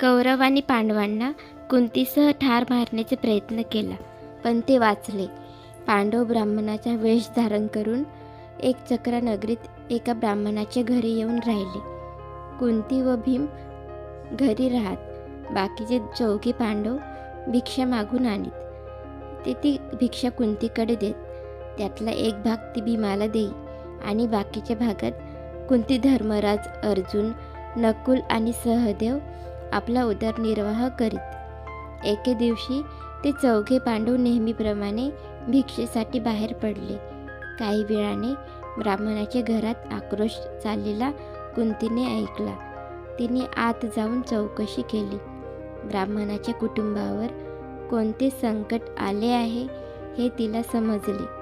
कौरव आणि पांडवांना कुंतीसह ठार मारण्याचा प्रयत्न केला पण ते वाचले. पांडव ब्राह्मणाचा वेश धारण करून एक चक्रा नगरीत एका ब्राह्मणाच्या घरी येऊन राहिले. कुंती व भीम घरी राहत बाकीचे चौघे पांडव भिक्षा मागून आणीत. ते ती भिक्षा कुंतीकडे देत त्यातला एक भाग ती भीमाला देई आणि बाकीच्या भागात कुंती धर्मराज अर्जुन नकुल आणि सहदेव आपला उदरनिर्वाह करीत. एके दिवशी ते चौघे पांडव नेहमीप्रमाणे भिक्षेसाठी बाहेर पडले. काही वेळाने ब्राह्मणाच्या घरात आक्रोश चाललेला कुंतीने ऐकला. तिने आत जाऊन चौकशी केली. ब्राह्मणाच्या कुटुंबावर कोणते संकट आले आहे हे तिला समजले.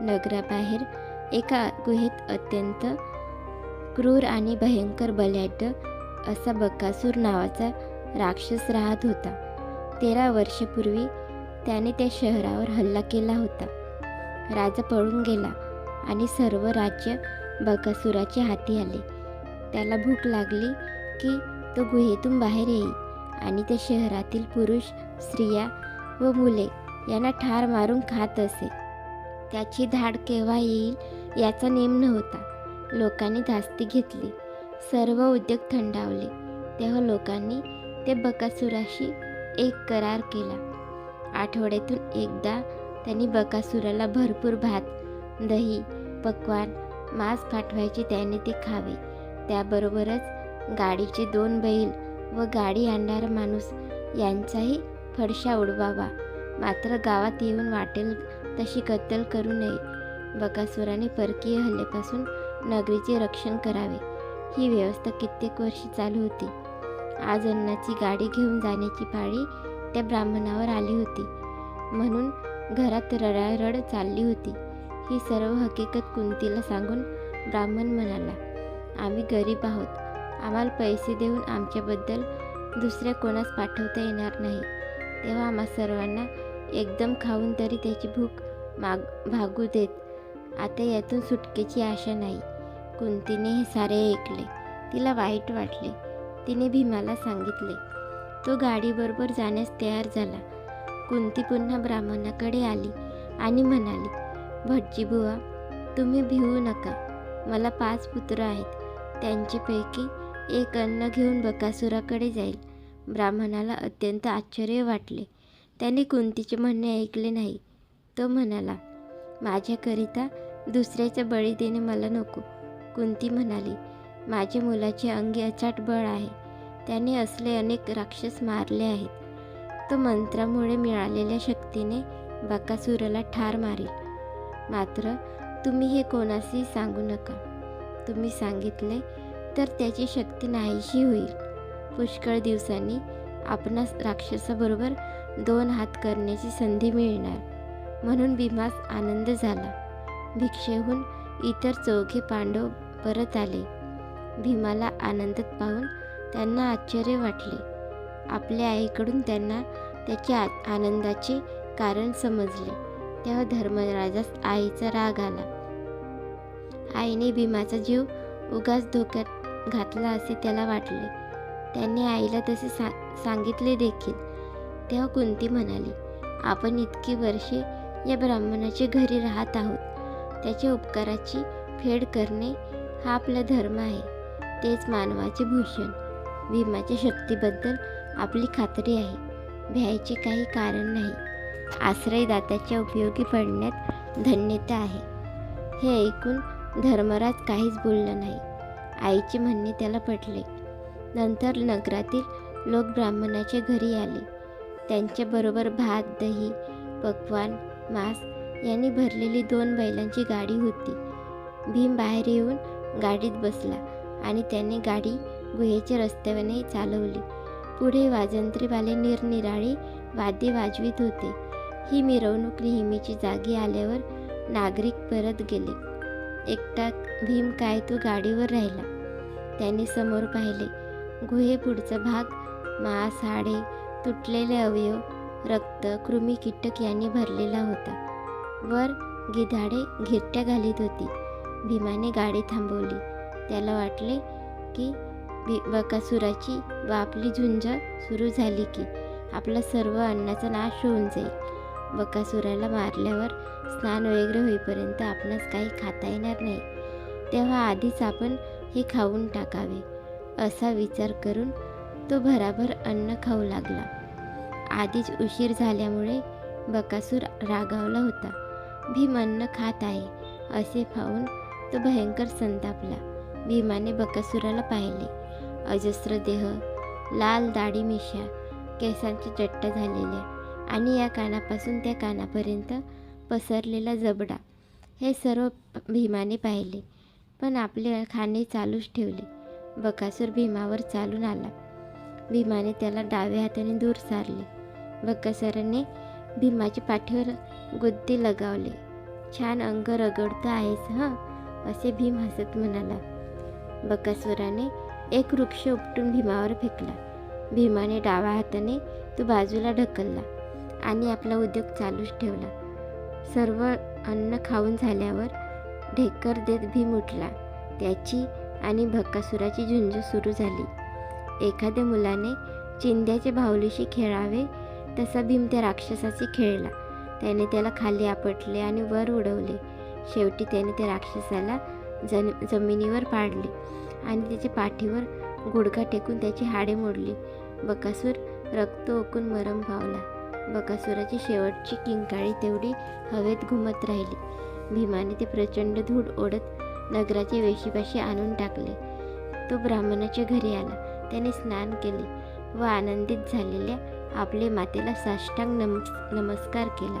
नगराबाहेर एका गुहेत अत्यंत क्रूर आणि भयंकर बलाढ्य असा बकासूर नावाचा राक्षस राहत होता. तेरा वर्षपूर्वी त्याने त्या शहरावर हल्ला केला होता. राजा पळून गेला आणि सर्व राज्य बकासुराच्या हाती आले. त्याला भूक लागली की तो गुहेतून बाहेर येई आणि त्या शहरातील पुरुष स्त्रिया व मुले यांना ठार मारून खात असे. त्याची धाड केव्हा येईल याचा नेम नव्हता. लोकांनी धास्ती घेतली. सर्व उद्योग थंडावले. तेव्हा लोकांनी ते बकासुराशी एक करार केला. आठवड्यातून एकदा त्यांनी बकासुराला भरपूर भात दही पकवान मांस पाठवायचे त्याने ते खावे. त्याबरोबरच गाडीचे दोन बैल व गाडी आणणारा माणूस यांचाही फडशा उडवावा. मात्र गावात येऊन वाटेल तशी कत्तल करू नये. बकासुराने परकीय हल्ल्यापासून नगरीचे रक्षण करावे. ही व्यवस्था कित्येक वर्षी चालू होती. आज अन्नाची गाडी घेऊन जाण्याची पाळी त्या ब्राह्मणावर आली होती. म्हणून घरात रडारड चालली होती. ही सर्व हकीकत कुंतीला सांगून ब्राह्मण म्हणाला आम्ही गरीब आहोत. आम्हाला पैसे देऊन आमच्याबद्दल दुसऱ्या कोणास पाठवता येणार नाही. तेव्हा आम्हा सर्वांना एकदम खाऊन तरी त्याची भूक माग भागू देत. आता यातून सुटकेची आशा नाही. कुंतीने हे सारे ऐकले. तिला वाईट वाटले. तिने भीमाला सांगितले तो गाडीबरोबर जाण्यास तयार झाला. कुंती पुन्हा ब्राह्मणाकडे आली आणि म्हणाली भटजी बुवा तुम्ही भिवू नका. मला पाच पुत्र आहेत. त्यांच्यापैकी एक अन्न घेऊन बकासुराकडे जाईल. ब्राह्मणाला अत्यंत आश्चर्य वाटले. त्याने कुंतीचे म्हणणे ऐकले नाही. तो म्हणाला माझ्याकरिता दुसऱ्याचा बळी देणे मला नको. कुंती म्हणाली माझ्या मुलाचे अंगी अचाट बळ आहे. त्याने असले अनेक राक्षस मारले आहेत. तो मंत्रामुळे मिळालेल्या शक्तीने बकासुराला ठार मारेल. मात्र तुम्ही हे कोणाशी सांगू नका. तुम्ही सांगितले तर त्याची शक्ती नाहीशी होईल. पुष्कळ दिवसांनी आपणास राक्षसाबरोबर दोन हात करण्याची संधी मिळणार. म्हणून भीमास आनंद झाला. भिक्षेहून इतर चौघे पांडव परत आले. भीमाला आनंदात पाहून त्यांना आश्चर्य वाटले. आपल्या आईकडून त्यांना त्याच्या आ- आनंदाचे कारण समजले. तेव्हा धर्मराजास आईचा राग आला. आईने भीमाचा जीव उगाच धोक्यात घातला असे त्याला वाटले. त्यांनी आईला तसे सा सांगितले देखील. तेव्हा कुंती म्हणाली आपण इतकी वर्षे या ब्राह्मणाच्या घरी राहत आहोत. त्याच्या उपकाराची फेड करणे हा आपला धर्म आहे. तेच मानवाचे भूषण. भीमाच्या शक्तीबद्दल आपली खात्री आहे. भ्यायचे काही कारण नाही. आश्रयदात्याच्या उपयोगी पडण्यात धन्यता आहे. हे ऐकून धर्मराज काहीच बोलला नाही. आईचे म्हणणे त्याला पटले. नंतर नगरातील लोक ब्राह्मणाच्या घरी आले. त्यांच्याबरोबर भात दही पक्वान मांस यांनी भरलेली दोन बैलांची गाडी होती. भीम बाहेर येऊन गाडीत बसला आणि त्याने गाडी गुहेच्या रस्त्याने चालवली. पुढे वाजंत्रीवाले निरनिराळे वाद्य वाजवीत होते. ही मिरवणूक नेहमीची जागी आल्यावर नागरिक परत गेले. एकटा भीम काय तो गाडीवर राहिला. त्याने समोर पाहिले. गुहे पुढचा भाग मांस हाडे तुटलेले अवयव रक्त कृमी कीटक यांनी भरलेला होता. वर गिधाडे घिरट्या घालीत होती. भीमाने गाडी थांबवली. त्याला वाटले की बी बकासुराची व आपली झुंज सुरू झाली की आपला सर्व अन्नाचा नाश होऊन जाईल. बकासुराला मारल्यावर स्नान वगैरे होईपर्यंत आपणास काही खाता येणार नाही. तेव्हा आधीच आपण हे खाऊन टाकावे असा विचार करून तो भराभर अन्न खाऊ लागला. आधीच उशीर झाल्यामुळे बकासूर रागावला होता. भीम अन्न खात आहे असे पाहून तो भयंकर संतापला. भीमाने बकासुराला पाहिले. अजस्र देह लाल दाढी मिशा केसांचे चट्ट झालेल्या आणि या कानापासून त्या कानापर्यंत पसरलेला जबडा. हे सर्व भीमाने पाहिले. पण आपले खाणे चालूच ठेवले. बकासूर भीमावर चालून आला. भीमाने त्याला डाव्या हाताने दूर सारले. बकासुराने भीमाच्या पाठीवर गुद्दी लगावले. छान अंग रगडतं आहेस हं? असे भीम हसत म्हणाला. बकासुराने एक वृक्ष उपटून भीमावर फेकला. भीमाने डाव्या हाताने तो बाजूला ढकलला आणि आपला उद्योग चालूच ठेवला. सर्व अन्न खाऊन झाल्यावर ढेकर देत भीम उठला. त्याची आणि भक्कासुराची झुंज सुरू झाली. एखाद्या मुलाने चिंध्याचे भावलीशी खेळावे तसा भीम त्या राक्षसाशी खेळला. त्याने त्याला खाली आपटले आणि वर उडवले. शेवटी त्याने त्या राक्षसाला जन जमिनीवर पाडले आणि त्याच्या पाठीवर गुडघा टेकून त्याची हाडे मोडली. बकासूर रक्त ओकून मरम पावला. बकासुराची शेवटची किंकाळी तेवढी हवेत घुमत राहिली. भीमाने ते प्रचंड धूळ ओढत नगराचे वेशीपाशी आणून टाकले. तो ब्राह्मणाच्या घरी आला. त्याने स्नान केले व आनंदित झालेल्या आपले मातेला साष्टांग नम नमस्कार केला.